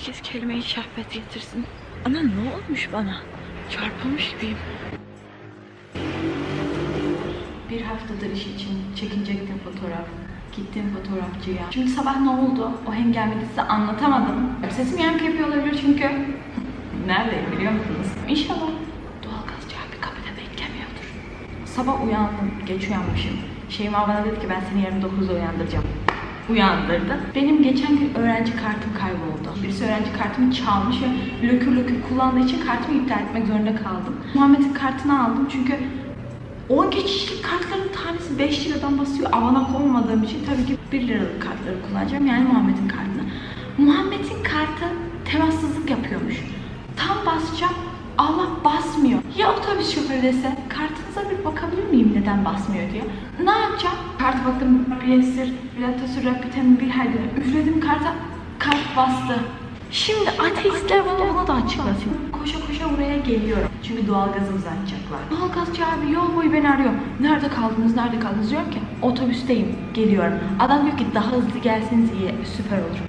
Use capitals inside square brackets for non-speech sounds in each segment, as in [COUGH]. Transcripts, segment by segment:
herkes kelime-i şehvet getirsin. Ana ne olmuş bana? Çarpılmış gibiyim. Bir haftadır iş için çekinecektim fotoğraf. Gittim fotoğrafçıya. Şimdi sabah ne oldu? O hengamede size anlatamadım. Sesim yankı yapıyor olabilir çünkü. [LAUGHS] Neredeyim biliyor musunuz? İnşallah doğalgazcı abi kapıda beklemiyordur. Sabah uyandım. Geç uyanmışım. Şeyma bana dedi ki ben seni yarın 9'da uyandıracağım. Uyandırdı. Benim geçen gün öğrenci kartım kayboldu. Birisi öğrenci kartımı çalmış ve lökür lökür kullandığı için kartımı iptal etmek zorunda kaldım. Muhammed'in kartını aldım çünkü 10 kişilik kartların tanesi 5 liradan basıyor. Avanak olmadığım için tabii ki 1 liralık kartları kullanacağım. Yani Muhammed'in kartını. Muhammed'in kartı temassızlık yapıyormuş. Tam basacağım. Allah basmıyor. Ya otobüs şoförü dese kartınıza bir bakabilir miyim neden basmıyor diye. Ne yapacağım? Karta baktım. Biesir, Bilatosur, Rapiten'in bir gün. Üfledim karta. Kart bastı. Şimdi ateistler bana bunu da açıklasın. Koşa koşa buraya geliyorum. Çünkü doğalgazımızı açacaklar. Doğalgazcı abi yol boyu beni arıyor. Nerede kaldınız, nerede kaldınız diyorum ki. Otobüsteyim, geliyorum. Adam diyor ki daha hızlı gelseniz iyi, süper olur.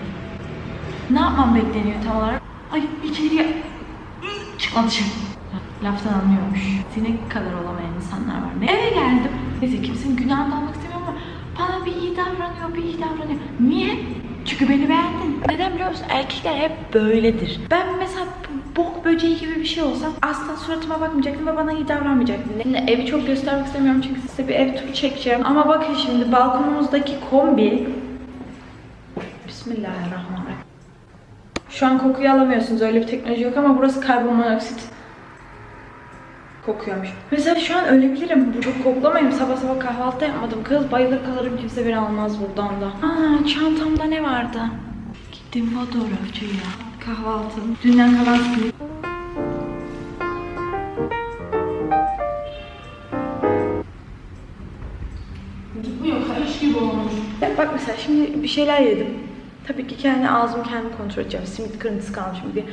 Ne yapmam bekleniyor tam olarak? Ay içeriye çıkma dışarı. Laftan anlıyormuş. Sinek kadar olamayan insanlar var. Ne? Eve geldim. Neyse kimsenin günahını almak istemiyorum ama bana bir iyi davranıyor, bir iyi davranıyor. Niye? Çünkü beni beğendin. Neden biliyor musun? Erkekler hep böyledir. Ben mesela bok böceği gibi bir şey olsam asla suratıma bakmayacaktım ve bana iyi davranmayacaktın. Şimdi evi çok göstermek istemiyorum çünkü size bir ev turu çekeceğim. Ama bakın şimdi balkonumuzdaki kombi Bismillahirrahmanirrahim. Şu an kokuyu alamıyorsunuz öyle bir teknoloji yok ama burası karbonmonoksit kokuyormuş. Mesela şu an ölebilirim. Bu çok koklamayayım. Sabah sabah kahvaltı yapmadım. Kız bayılır kalırım kimse beni almaz buradan da. Aa çantamda ne vardı? Gittim fotoğrafçıya. Kahvaltım. Dünden kalan simit. Gitmiyor, kayış gibi olmuş. Bak mesela şimdi bir şeyler yedim. Tabii ki kendi ağzımı kendim kontrol edeceğim. Simit kırıntısı kalmış mı diye.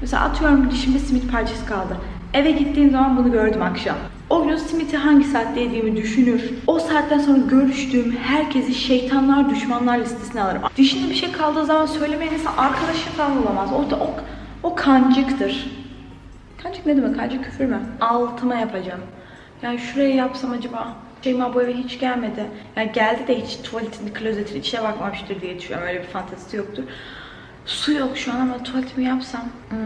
Mesela atıyorum dişimde simit parçası kaldı. Eve gittiğim zaman bunu gördüm akşam. O gün simiti hangi saatte yediğimi düşünür. O saatten sonra görüştüğüm herkesi şeytanlar, düşmanlar listesine alırım. Dişinde bir şey kaldığı zaman söylemeyen insan arkadaşın falan olamaz. O, o, o kancıktır. Kancık ne demek? Kancık küfür mü? Altıma yapacağım. Yani şurayı yapsam acaba? Şeyma bu eve hiç gelmedi. Yani geldi de hiç tuvaletin, klozetin içine bakmamıştır diye düşünüyorum. Öyle bir fantezisi yoktur. Su yok şu an ama tuvaletimi yapsam. Hmm.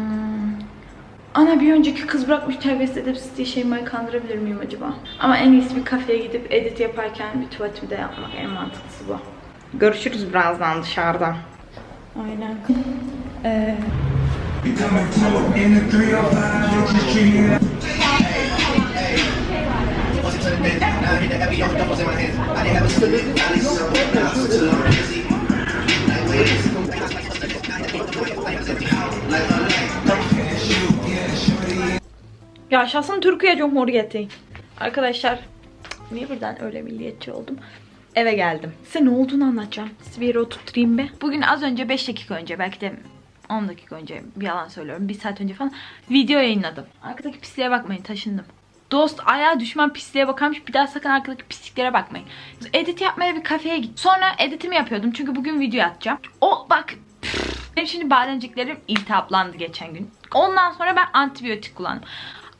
Ana bir önceki kız bırakmış terbiyesiz edepsiz diye Şeyma'yı kandırabilir miyim acaba? Ama en iyisi bir kafeye gidip edit yaparken bir tuvaletimi de yapmak en mantıklısı bu. Görüşürüz birazdan dışarıda. Aynen. Ee, You coming through in the 305, just treat it Yaşasın Türkiye Cumhuriyeti. Arkadaşlar niye birden öyle milliyetçi oldum? Eve geldim. Size ne olduğunu anlatacağım. Sizi bir yere oturtayım be. Bugün az önce 5 dakika önce belki de 10 dakika önce bir yalan söylüyorum. 1 saat önce falan video yayınladım. Arkadaki pisliğe bakmayın taşındım. Dost ayağa düşman pisliğe bakarmış. Bir daha sakın arkadaki pisliklere bakmayın. Edit yapmaya bir kafeye git. Sonra editimi yapıyordum. Çünkü bugün video atacağım. O bak benim şimdi bademciklerim iltihaplandı geçen gün. Ondan sonra ben antibiyotik kullandım.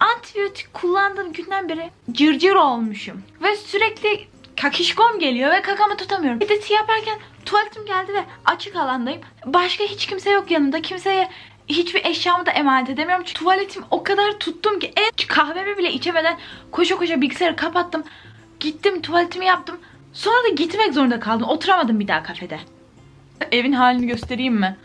Antibiyotik kullandığım günden beri cırcır olmuşum. Ve sürekli kakişkom geliyor ve kakamı tutamıyorum. Editi yaparken tuvaletim geldi ve açık alandayım. Başka hiç kimse yok yanımda. Kimseye hiçbir eşyamı da emanet edemiyorum. Çünkü tuvaletim o kadar tuttum ki en kahvemi bile içemeden koşa koşa bilgisayarı kapattım. Gittim tuvaletimi yaptım. Sonra da gitmek zorunda kaldım. Oturamadım bir daha kafede. Evin halini göstereyim mi?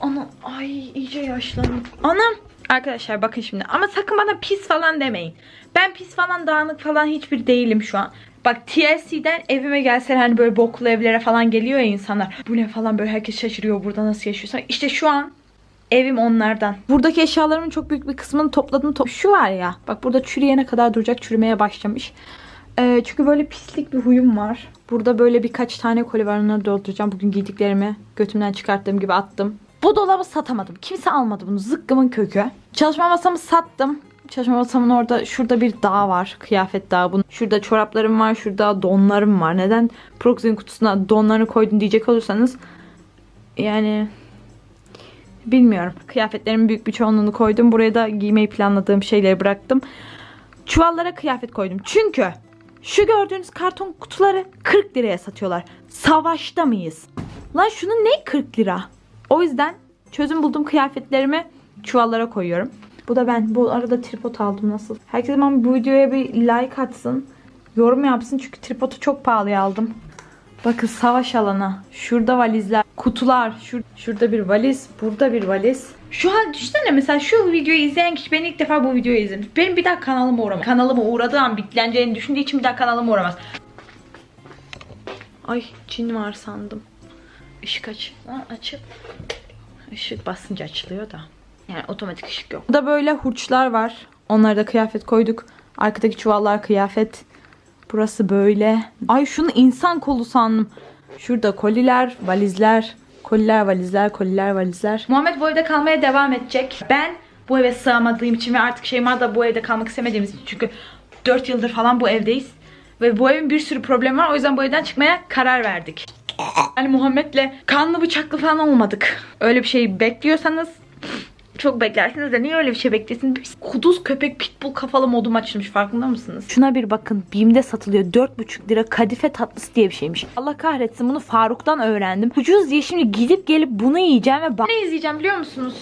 Ana ay iyice yaşlandım. Anam. Arkadaşlar bakın şimdi ama sakın bana pis falan demeyin. Ben pis falan dağınık falan hiçbir değilim şu an. Bak TLC'den evime gelsen hani böyle boklu evlere falan geliyor ya insanlar. Bu ne falan böyle herkes şaşırıyor burada nasıl yaşıyorsan. İşte şu an evim onlardan. Buradaki eşyalarımın çok büyük bir kısmını topladım. Top şu var ya. Bak burada çürüyene kadar duracak. Çürümeye başlamış. Ee, çünkü böyle pislik bir huyum var. Burada böyle birkaç tane koli var. Onları dolduracağım. Bugün giydiklerimi götümden çıkarttığım gibi attım. Bu dolabı satamadım. Kimse almadı bunu. Zıkkımın kökü. Çalışma masamı sattım. Çalışma masamın orada şurada bir dağ var. Kıyafet dağı. Bunun. Şurada çoraplarım var. Şurada donlarım var. Neden Proxy'nin kutusuna donlarını koydun diyecek olursanız yani Bilmiyorum. Kıyafetlerimin büyük bir çoğunluğunu koydum. Buraya da giymeyi planladığım şeyleri bıraktım. Çuvallara kıyafet koydum. Çünkü şu gördüğünüz karton kutuları 40 liraya satıyorlar. Savaşta mıyız? Lan şunun ne 40 lira? O yüzden çözüm buldum kıyafetlerimi çuvallara koyuyorum. Bu da ben. Bu arada tripod aldım nasıl? Herkes ama bu videoya bir like atsın. Yorum yapsın çünkü tripodu çok pahalıya aldım. Bakın savaş alanı. Şurada valizler, kutular. Şur şurada bir valiz, burada bir valiz. Şu an düşünsene mesela şu videoyu izleyen kişi ben ilk defa bu videoyu izledim. Benim bir daha kanalıma uğramaz. Kanalıma uğradığı an bitleneceğini düşündüğü için bir daha kanalıma uğramaz. Ay cin var sandım. Işık aç. Ha, açıp. Işık basınca açılıyor da. Yani otomatik ışık yok. Burada böyle hurçlar var. Onlara da kıyafet koyduk. Arkadaki çuvallar kıyafet. Burası böyle. Ay şunu insan kolu sandım. Şurada koliler, valizler. Koliler, valizler, koliler, valizler. Muhammed bu evde kalmaya devam edecek. Ben bu eve sığamadığım için ve artık Şeyma da bu evde kalmak istemediğimiz için. Çünkü 4 yıldır falan bu evdeyiz. Ve bu evin bir sürü problemi var. O yüzden bu evden çıkmaya karar verdik. Yani Muhammed'le kanlı bıçaklı falan olmadık. Öyle bir şey bekliyorsanız çok beklersiniz de niye öyle bir şey bekliyorsunuz? Bir kuduz köpek pitbull kafalı modum açılmış farkında mısınız? Şuna bir bakın BİM'de satılıyor 4,5 lira kadife tatlısı diye bir şeymiş. Allah kahretsin bunu Faruk'tan öğrendim. Ucuz diye şimdi gidip gelip bunu yiyeceğim ve bak... Ne izleyeceğim biliyor musunuz?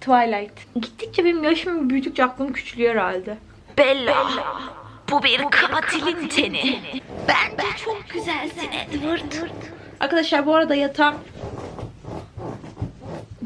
Twilight. Gittikçe benim yaşım büyüdükçe aklım küçülüyor herhalde. Bella. Bu bir katilin teni. Bence çok güzelsin Edward. Arkadaşlar bu arada yatağım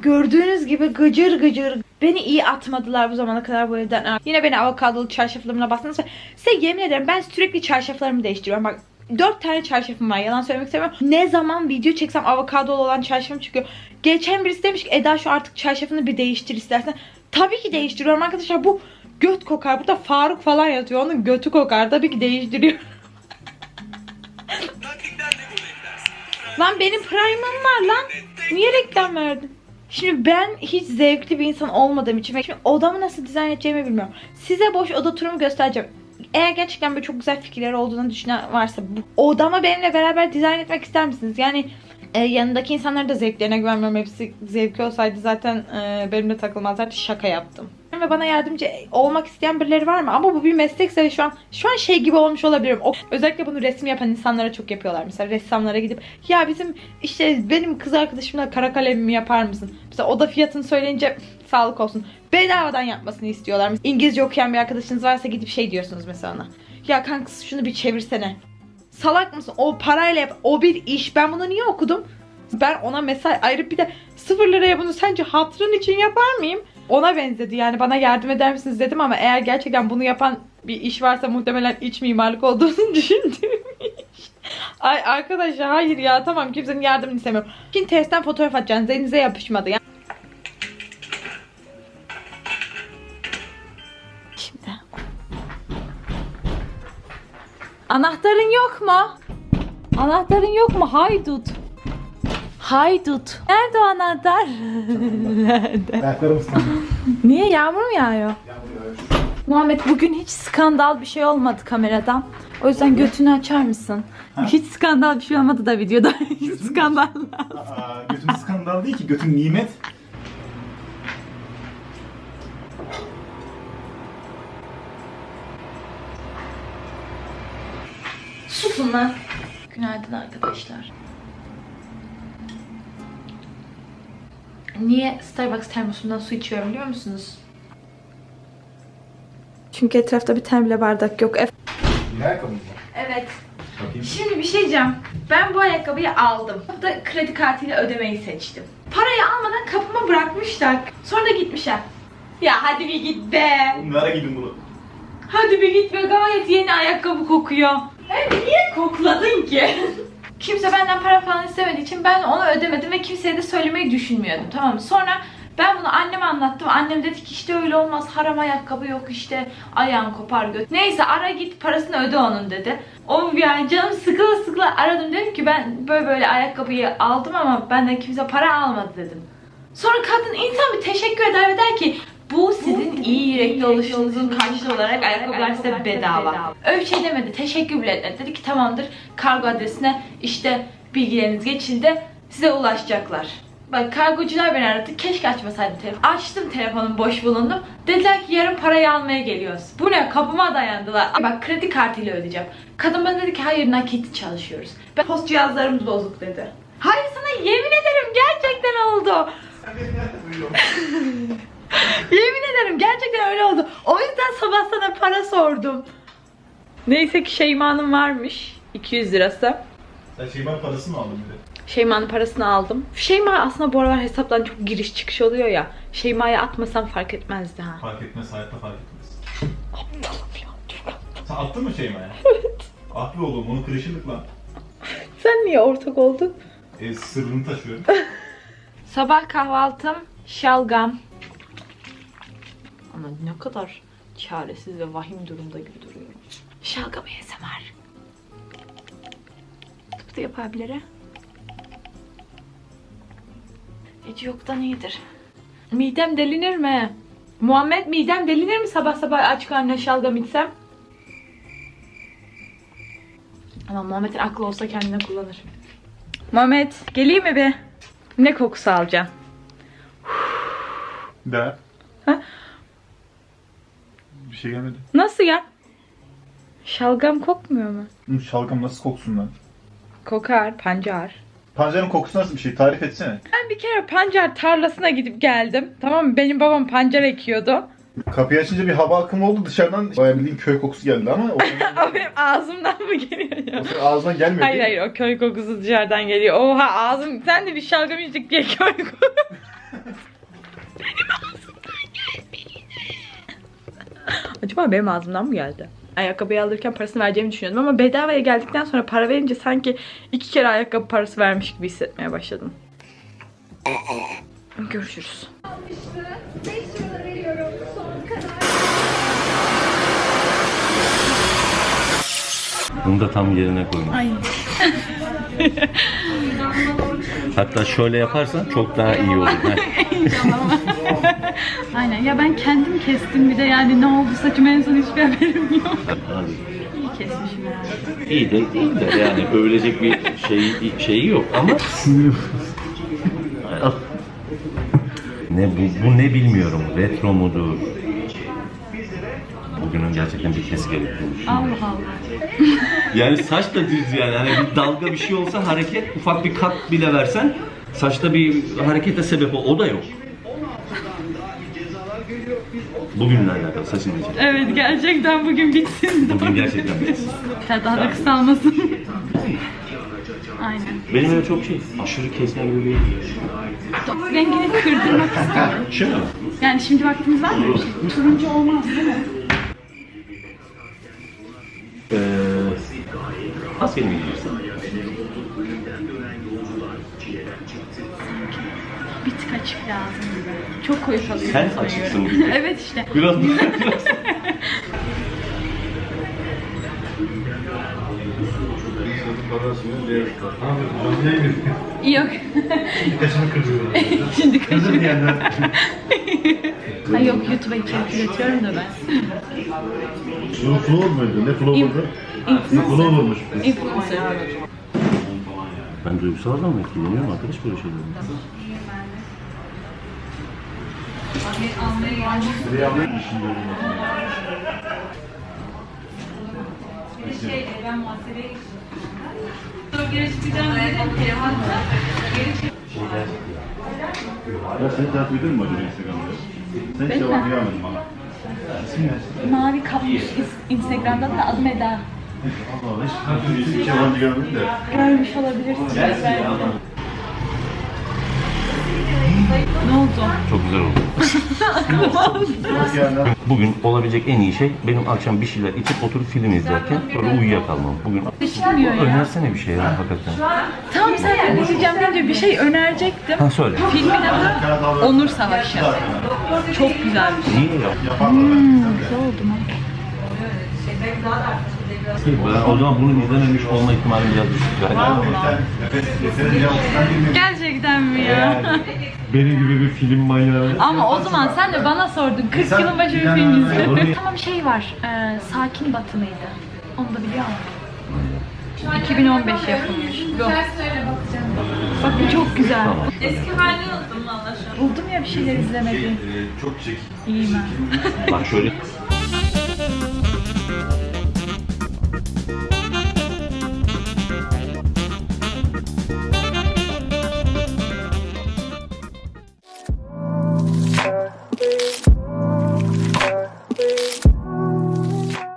Gördüğünüz gibi gıcır gıcır. Beni iyi atmadılar bu zamana kadar bu evden. Yine beni avokadolu çarşaflarımla bastınız. Size yemin ederim ben sürekli çarşaflarımı değiştiriyorum. Bak dört tane çarşafım var. Yalan söylemek istemiyorum. Ne zaman video çeksem avokadolu olan çarşafım çıkıyor. Geçen birisi demiş ki Eda şu artık çarşafını bir değiştir istersen. Tabii ki değiştiriyorum arkadaşlar. Bu göt kokar. Burada Faruk falan yatıyor. Onun götü kokar. Tabii ki değiştiriyorum. [LAUGHS] Lan benim prime'ım var lan. Niye reklam verdin? Şimdi ben hiç zevkli bir insan olmadığım için ve şimdi odamı nasıl dizayn edeceğimi bilmiyorum. Size boş oda turumu göstereceğim. Eğer gerçekten böyle çok güzel fikirleri olduğunu düşünen varsa bu odamı benimle beraber dizayn etmek ister misiniz? Yani e, yanındaki insanların da zevklerine güvenmiyorum. Hepsi zevki olsaydı zaten e, benimle takılmazlardı. Şaka yaptım. Ve bana yardımcı olmak isteyen birileri var mı? Ama bu bir meslekse ve şu an şu an şey gibi olmuş olabilirim. O, özellikle bunu resim yapan insanlara çok yapıyorlar. Mesela ressamlara gidip ya bizim işte benim kız arkadaşımla kara kalemimi yapar mısın? Mesela o da fiyatını söyleyince sağlık olsun. Bedavadan yapmasını istiyorlar. Mesela İngilizce okuyan bir arkadaşınız varsa gidip şey diyorsunuz mesela ona. Ya kanka şunu bir çevirsene. Salak mısın? O parayla yap. O bir iş. Ben bunu niye okudum? Ben ona mesaj ayırıp bir de sıfır liraya bunu sence hatırın için yapar mıyım? Ona benzedi yani bana yardım eder misiniz dedim ama eğer gerçekten bunu yapan bir iş varsa muhtemelen iç mimarlık olduğunu [LAUGHS] düşündüğüm. Ay arkadaşlar hayır ya tamam kimsenin yardımını istemiyorum. Pinterest'ten fotoğraf atacaksınız elinize yapışmadı ya. Şimdi. Anahtarın yok mu? Anahtarın yok mu? Haydut. Haydut. Nerede o anahtar? Nerede? Ayaklarım. Niye yağmur mu yağıyor? Muhammed bugün hiç skandal bir şey olmadı kameradan. O yüzden götünü açar mısın? Hiç skandal bir şey olmadı da videoda. [LAUGHS] Hiç skandal. Aa, götüm skandal değil ki, götüm nimet. Susun lan. Günaydın arkadaşlar. Niye Starbucks termosundan su içiyorum biliyor musunuz? Çünkü etrafta bir tane bile bardak yok. Bir var. Evet. Bakayım. Şimdi bir şey diyeceğim. Ben bu ayakkabıyı aldım. Da kredi kartıyla ödemeyi seçtim. Parayı almadan kapıma bırakmışlar. Sonra da gitmişler. Ya hadi bir git be. Bunlara gidin bunu. Hadi bir git be gayet yeni ayakkabı kokuyor. Hem niye kokladın ki? [LAUGHS] Kimse benden para falan istemediği için ben onu ödemedim ve kimseye de söylemeyi düşünmüyordum tamam mı? Sonra ben bunu anneme anlattım. Annem dedi ki işte öyle olmaz. Haram ayakkabı yok işte. Ayağın kopar göt. Neyse ara git parasını öde onun dedi. O yani canım sıkıla sıkıla aradım. Dedim ki ben böyle böyle ayakkabıyı aldım ama benden kimse para almadı dedim. Sonra kadın insan bir teşekkür eder ve der ki bu sizin iyi yürekli oluşunuzun karşılığı olarak ayakkabılar size bedava. Öyle bir şey demedi. Teşekkür bile etmedi. Dedi ki tamamdır kargo adresine işte bilgileriniz geçildi. Size ulaşacaklar. Bak kargocular beni aradı. Keşke açmasaydım telefonu. Açtım telefonum boş bulundum. Dediler ki yarın parayı almaya geliyoruz. Bu ne? Kapıma dayandılar. Bak kredi kartıyla ödeyeceğim. Kadın bana dedi ki hayır nakit çalışıyoruz. Ben post cihazlarımız bozuk dedi. Hayır sana yemin ederim gerçekten oldu. [LAUGHS] [LAUGHS] yemin ederim gerçekten öyle oldu. O yüzden sabah sana para sordum. Neyse ki Şeyma'nın varmış. 200 lirası. Sen Şeyma'nın parasını mı aldın bir de? Şeyma'nın parasını aldım. Şeyma aslında bu aralar hesaptan çok giriş çıkış oluyor ya. Şeyma'ya atmasam fark etmezdi ha. Fark etmez, hayatta fark etmez. Aptalım ya. Çok aptal. Sen attın mı Şeyma'ya? [LAUGHS] Evet. Be oğlum, onu kırışırdık lan. [LAUGHS] Sen niye ortak oldun? E, sırrını taşıyorum. Sabah kahvaltım şalgam. Ama ne kadar çaresiz ve vahim durumda gibi duruyorum. Şalgam ASMR. Tıptı yap abilere. Hiç yoktan iyidir. Midem delinir mi? Muhammed midem delinir mi sabah sabah aç karnına şalgam içsem? Ama Muhammed'in aklı olsa kendine kullanır. Muhammed geleyim mi be? Ne kokusu alacaksın? De. Ha? Bir şey gelmedi. Nasıl ya? Şalgam kokmuyor mu? Hı, Şalgam nasıl koksun lan? Kokar, pancar. Pancarın kokusu nasıl bir şey? Tarif etsene. Ben bir kere pancar tarlasına gidip geldim. Tamam mı? Benim babam pancar ekiyordu. Kapıyı açınca bir hava akımı oldu dışarıdan. Bayağı bildiğin köy kokusu geldi ama o [LAUGHS] Ama benim ağzımdan mı geliyor ya? o senin ağzına gelmiyor Hayır değil hayır o köy kokusu dışarıdan geliyor. Oha ağzım sen de bir şalgam içtik diye köy kokusu. [LAUGHS] [LAUGHS] Acaba benim ağzımdan mı geldi? Ayakkabıyı alırken parasını vereceğimi düşünüyordum ama bedavaya geldikten sonra para verince sanki iki kere ayakkabı parası vermiş gibi hissetmeye başladım. Görüşürüz. 5 lira veriyorum. Son kadar. Bunu da tam yerine koymuş. Hatta şöyle yaparsan çok daha iyi olur. [LAUGHS] [LAUGHS] Aynen ya ben kendim kestim bir de yani ne oldu saçıma en son hiçbir haberim yok. Abi, İyi kesmişim yani. İyi de değil de yani övülecek bir şey şeyi yok ama ne bu, bu ne bilmiyorum. Retro mudur? Bugünün gerçekten bitmesi gerekiyor. Allah Allah. Yani saç da düz yani. Hani bir dalga bir şey olsa hareket ufak bir kat bile versen saçta bir harekete sebep ol. O da yok. Bugünle alakalı saçın için. Evet gerçekten bugün bitsin. Bugün gerçekten bitsin. Daha da kısalmasın. Aynen. Benim öyle çok şey, aşırı kesme gibi bir Rengini kırdırmak istiyorum. şey mi? Yani şimdi vaktimiz var mı? öyle bir şey? Turuncu olmaz değil mi? Ee, mi giyiyorsun? Açık lazım gibi. Çok koyu kalıyor. Sen açıksın tek. [LAUGHS] evet işte. Biraz biraz. [LAUGHS] Yok. [LAUGHS] Şimdi kaşını Ay yok YouTube'a içerik üretiyorum da ben. Flow muydu? Ne flow İn- Flow olmuş. Influencer. Ben duygusaldan mı etkileniyorum arkadaş böyle şeylerden? Ya seni takip ediyor mu acaba Instagram'da? Sen cevap vermedin bana. Mavi kapmış Instagram'dan da adım Eda. Allah Allah hiç ediyor. Hiç yabancı görmedim de. Görmüş olabilirsiniz belki. Ne oldu? Çok güzel oldu. [LAUGHS] Bugün olabilecek en iyi şey benim akşam bir şeyler içip oturup film izlerken böyle uyuyakalmam. Bugün Düşünmüyor ya. önersene bir şey ya hakikaten. Tam sen izleyeceğim deyince bir şey önerecektim. Ha söyle. Filmin adı Onur Savaşı. Çok güzel bir şey. İyi ya. Güzel oldu mu? Ben o zaman bunu izlememiş olma ihtimalim biraz düşük. Gerçekten mi ya? Benim gibi bir film manyağı. Ama o zaman sen de bana sordun. 40 Sen- yılın başı bir film izledin. Tamam şey var. E, Sakin Batı mıydı? Onu da biliyor musun? 2015 yapılmış. Bakacağım. Bak bu çok güzel. Tamam. Eski halini unuttum valla şu an. Buldum ya bir şeyler izlemedim. Çok çek. İyiyim ben. Bak şöyle